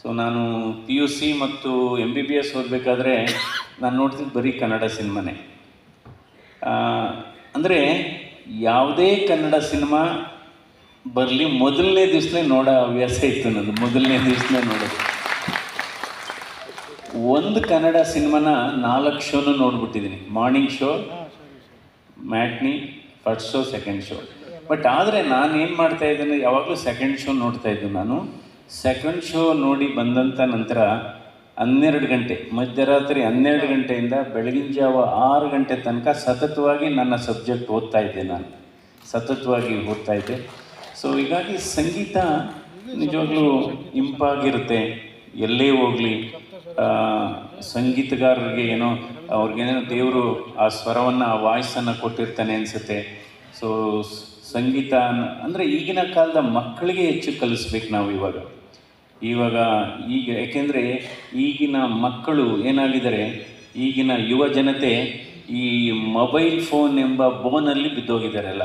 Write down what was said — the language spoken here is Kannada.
ಸೊ ನಾನು ಪಿ ಯು ಸಿ ಮತ್ತು ಎಂ ಬಿ ಬಿ ಎಸ್ ಓದಬೇಕಾದ್ರೆ ನಾನು ನೋಡ್ತಿದ್ದು ಬರೀ ಕನ್ನಡ ಸಿನಿಮಾನೇ. ಅಂದರೆ ಯಾವುದೇ ಕನ್ನಡ ಸಿನಿಮಾ ಬರಲಿ ಮೊದಲನೇ ದಿವಸನೇ ನೋಡೋ ಹವ್ಯಾಸ ಇತ್ತು ನನ್ನದು ಮೊದಲನೇ ದಿವಸನೇ ನೋಡೋದು. ಒಂದು ಕನ್ನಡ ಸಿನಿಮಾನ ನಾಲ್ಕು ಶೋನು ನೋಡ್ಬಿಟ್ಟಿದ್ದೀನಿ morning show matinee first show second show but ಆದರೆ ನಾನು ಏನು ಮಾಡ್ತಾ ಇದ್ದೇನೆ, ಯಾವಾಗಲೂ ಸೆಕೆಂಡ್ ಶೋ ನೋಡ್ತಾ ಇದ್ದೆ ನಾನು. ಸೆಕೆಂಡ್ ಶೋ ನೋಡಿ ಬಂದಂಥ ನಂತರ ಹನ್ನೆರಡು ಗಂಟೆ, ಮಧ್ಯರಾತ್ರಿ ಹನ್ನೆರಡು ಗಂಟೆಯಿಂದ ಬೆಳಗಿನ ಜಾವ ಆರು ಗಂಟೆ ತನಕ ಸತತವಾಗಿ ನನ್ನ ಸಬ್ಜೆಕ್ಟ್ ಓದ್ತಾ ಇದ್ದೆ ನಾನು. ಸತತವಾಗಿ ಓದ್ತಾ ಇದ್ದೆ. ಸೊ ಹೀಗಾಗಿ ಸಂಗೀತ ನಿಜವಾಗ್ಲೂ ಇಂಪಾಗಿರುತ್ತೆ ಎಲ್ಲೇ ಹೋಗಲಿ ಸಂಗೀತಗಾರರಿಗೆ ಏನೋ ಅವ್ರಿಗೇನೋ ದೇವರು ಆ ಸ್ವರವನ್ನು, ಆ ವಾಯ್ಸನ್ನು ಕೊಟ್ಟಿರ್ತಾನೆ ಅನಿಸುತ್ತೆ. ಸೊ ಸಂಗೀತ ಅಂದರೆ ಈಗಿನ ಕಾಲದ ಮಕ್ಕಳಿಗೆ ಹೆಚ್ಚು ಕಲಿಸ್ಬೇಕು ನಾವು ಇವಾಗ. ಇವಾಗ ಈಗ ಯಾಕೆಂದರೆ ಈಗಿನ ಮಕ್ಕಳು ಏನಾಗಿದ್ದಾರೆ, ಈಗಿನ ಯುವ ಜನತೆ ಈ ಮೊಬೈಲ್ ಫೋನ್ ಎಂಬ ಬೋನಲ್ಲಿ ಬಿದ್ದೋಗಿದ್ದಾರೆಲ್ಲ